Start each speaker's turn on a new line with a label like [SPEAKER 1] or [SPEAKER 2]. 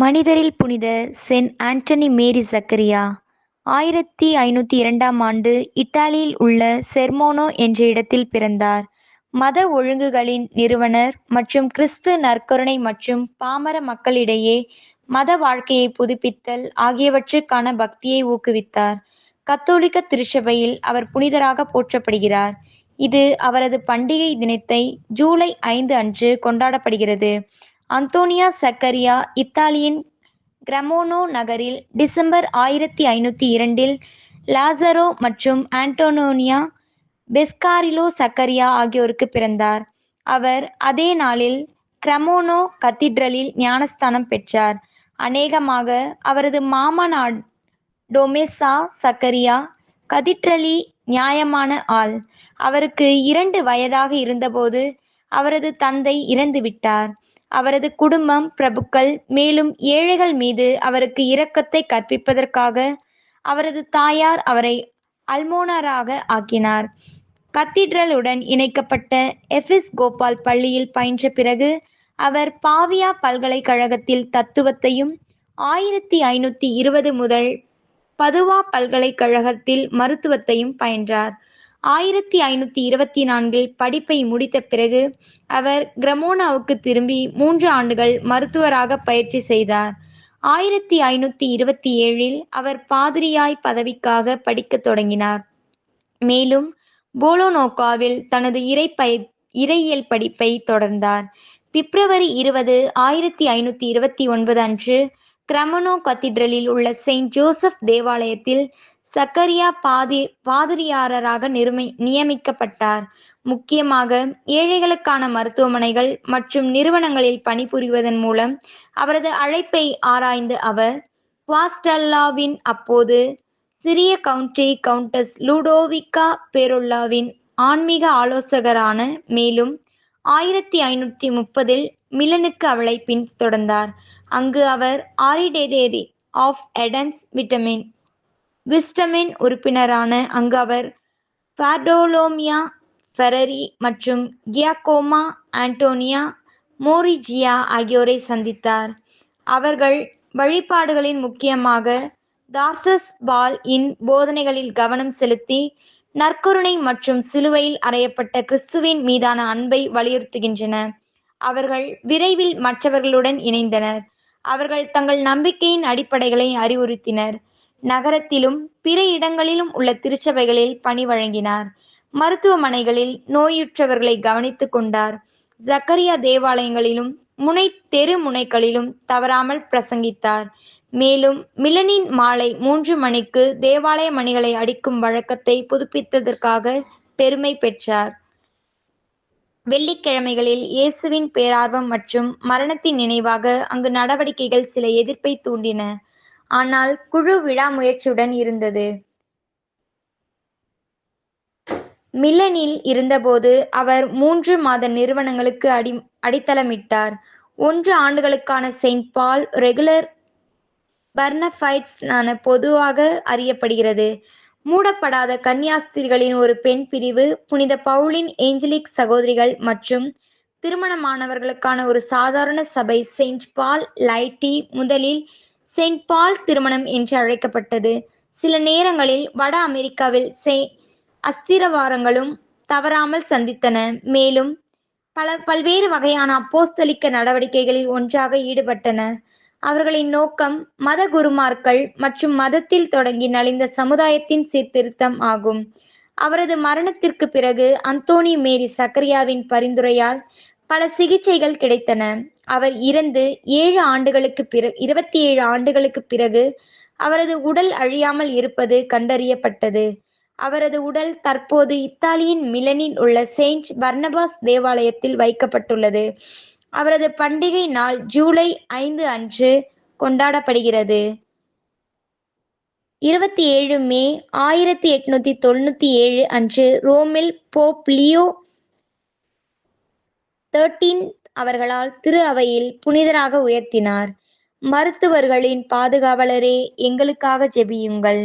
[SPEAKER 1] மனிதரில் புனித சென் ஆண்டனி மேரி சக்கரியா ஆயிரத்தி ஐநூற்றி இரண்டாம் ஆண்டு இத்தாலியில் உள்ள செர்மோனோ என்ற இடத்தில் பிறந்தார். மத ஒழுங்குகளின் நிறுவனர் மற்றும் கிறிஸ்து நற்கருணை மற்றும் பாமர மக்களிடையே மத வாழ்க்கையை புதுப்பித்தல் ஆகியவற்றுக்கான பக்தியை ஊக்குவித்தார். கத்தோலிக்க திருச்சபையில் அவர் புனிதராக போற்றப்படுகிறார். இது அவரது பண்டிகை தினத்தை ஜூலை ஐந்து அன்று கொண்டாடப்படுகிறது. அந்தோனியா சக்கரியா இத்தாலியின் கிரமோனோ நகரில் டிசம்பர் ஆயிரத்தி ஐநூற்றி இரண்டில் லாசரோ மற்றும் ஆண்டோனோனியா பெஸ்காரிலோ சக்கரியா ஆகியோருக்கு பிறந்தார். அவர் அதே நாளில் கிரமோனோ கத்தீட்ரலில் ஞானஸ்தானம் பெற்றார். அநேகமாக அவரது மாமா டொமெசா சக்கரியா கதிட்ரலி நியாயமான ஆள். அவருக்கு இரண்டு வயதாக இருந்தபோது அவரது தந்தை இறந்துவிட்டார். அவரது குடும்பம் பிரபுக்கள் மேலும் ஏழைகள் மீது அவருக்கு இரக்கத்தை கற்பிப்பதற்காக அவரது தாயார் அவரை அல்மோனராக ஆக்கினார். கத்தீட்ரலுடன் இணைக்கப்பட்ட எஃபிஸ் கோபால் பள்ளியில் பயின்ற பிறகு அவர் பாவியா பல்கலைக்கழகத்தில் தத்துவத்தையும் ஆயிரத்தி ஐநூற்றி இருபது முதல் பதுவா பல்கலைக்கழகத்தில் மருத்துவத்தையும் பயின்றார். ஆயிரத்தி ஐநூற்றி இருபத்தி நான்கில் படிப்பை முடித்த பிறகு அவர் கிரமோனாவுக்கு திரும்பி மூன்று ஆண்டுகள் மருத்துவராக பயிற்சி செய்தார். ஆயிரத்தி ஐநூற்றி இருபத்தி ஏழில் அவர் பாதிரியாய் பதவிக்காக படிக்கத் தொடங்கினார். மேலும் போலோனோகாவில் தனது இறை இறையியல் படிப்பை தொடர்ந்தார். பிப்ரவரி இருபது ஆயிரத்தி ஐநூற்றி இருபத்தி ஒன்பது அன்று கிரமனோ கத்தீட்ரலில் உள்ள செயின்ட் ஜோசப் தேவாலயத்தில் சக்கரியா பாதி பாதிரியாரராக நிருமை நியமிக்கப்பட்டார். முக்கியமாக ஏழைகளுக்கான மருத்துவமனைகள் மற்றும் நிறுவனங்களில் பணிபுரிவதன் மூலம் அவரது அழைப்பை ஆராய்ந்த அவர் குவாஸ்டல்லாவின் அப்போது சிறிய கவுண்டி கவுண்டஸ் லூடோவிகா பேருல்லாவின் ஆன்மீக ஆலோசகரான மேலும் ஆயிரத்தி ஐநூற்றி முப்பதில் மிலனுக்கு அவளை பின்தொடர்ந்தார் அங்கு அவர் ஆரிடேதேரி ஆஃப் எடன்ஸ் விட்டமின் விஸ்டமின் உறுப்பினரான அங்கு அவர் பார்டோலோமியா ஃபெரரி மற்றும் கியாகோமா ஆண்டோனியா மோரிஜியா ஆகியோரை சந்தித்தார். அவர்கள் வழிபாடுகளின் முக்கியமாக தாசஸ் பால் இன் போதனைகளில் கவனம் செலுத்தி நற்கருணை மற்றும் சிலுவையில் அறையப்பட்ட கிறிஸ்துவின் மீதான அன்பை வலியுறுத்துகின்றன. அவர்கள் விரைவில் மற்றவர்களுடன் இணைந்தனர். அவர்கள் தங்கள் நம்பிக்கையின் அடிப்படைகளை அறிவுறுத்தினர். நகரத்திலும் பிற இடங்களிலும் உள்ள திருச்சபைகளில் பணி வழங்கினார். மருத்துவமனைகளில் நோயுற்றவர்களை கவனித்துக் கொண்டார். ஜக்கரியா தேவாலயங்களிலும் முனை தெரு முனைகளிலும் தவறாமல் பிரசங்கித்தார். மேலும் மிலனின் மாலை மூன்று மணிக்கு தேவாலய மணிகளை அடிக்கும் வழக்கத்தை புதுப்பித்ததற்காக பெருமை பெற்றார். வெள்ளிக்கிழமைகளில் இயேசுவின் பேரார்வம் மற்றும் மரணத்தின் நினைவாக அங்கு நடவடிக்கைகள் சில எதிர்ப்பை தூண்டின. ஆனால் குழு விடாமுயற்சியுடன் இருந்தது. மில்லனில் இருந்தபோது அவர் மூன்று மாத நிறுவனங்களுக்கு அடி அடித்தளமிட்டார். ஒன்று ஆண்டுகளுக்கான செயின்ட் பால் ரெகுலர் பர்னஃபைட்ஸ் பொதுவாக அறியப்படுகிறது. மூடப்படாத கன்னியாஸ்திரிகளின் ஒரு பெண் பிரிவு புனித பவுலின் ஏஞ்சலிக் சகோதரிகள் மற்றும் திருமணமானவர்களுக்கான ஒரு சாதாரண சபை செயின்ட் பால் லைட்டி முதலில் செயின்ட் பால் திருமணம் என்று அழைக்கப்பட்டது. சில நேரங்களில் வட அமெரிக்காவில் செ அஸ்திரவாரங்களும் தவறாமல் சந்தித்தன. மேலும் பல பல்வேறு வகையான அப்போஸ்தலிக்க நடவடிக்கைகளில் ஒன்றாக ஈடுபட்டன. அவர்களின் நோக்கம் மத குருமார்கள் மற்றும் மதத்தில் தொடங்கி நலிந்த சமுதாயத்தின் சீர்திருத்தம் ஆகும். அவரது மரணத்திற்கு பிறகு அந்தோனி மேரி சக்கரியாவின் பரிந்துரையால் பல சிகிச்சைகள் கிடைத்தன. அவர் இறந்து ஏழு ஆண்டுகளுக்கு பிறகு இருபத்தி ஏழு ஆண்டுகளுக்கு பிறகு அவரது உடல் அழியாமல் இருப்பது கண்டறியப்பட்டது. அவரது உடல் தற்போது இத்தாலியின் மிலனில் உள்ள செயின்ட் பர்னபாஸ் தேவாலயத்தில் வைக்கப்பட்டுள்ளது. அவரது பண்டிகை நாள் ஜூலை ஐந்து அன்று கொண்டாடப்படுகிறது. இருபத்தி ஏழு மே ஆயிரத்தி எட்நூத்தி தொண்ணூத்தி ஏழு அன்று ரோமில் போப் லியோ தேர்ட்டீன் அவர்களால் திரு அவையில் புனிதராக உயர்த்தினார். மருத்துவர்களின் பாதுகாவலரே எங்களுக்காக ஜெபியுங்கள்.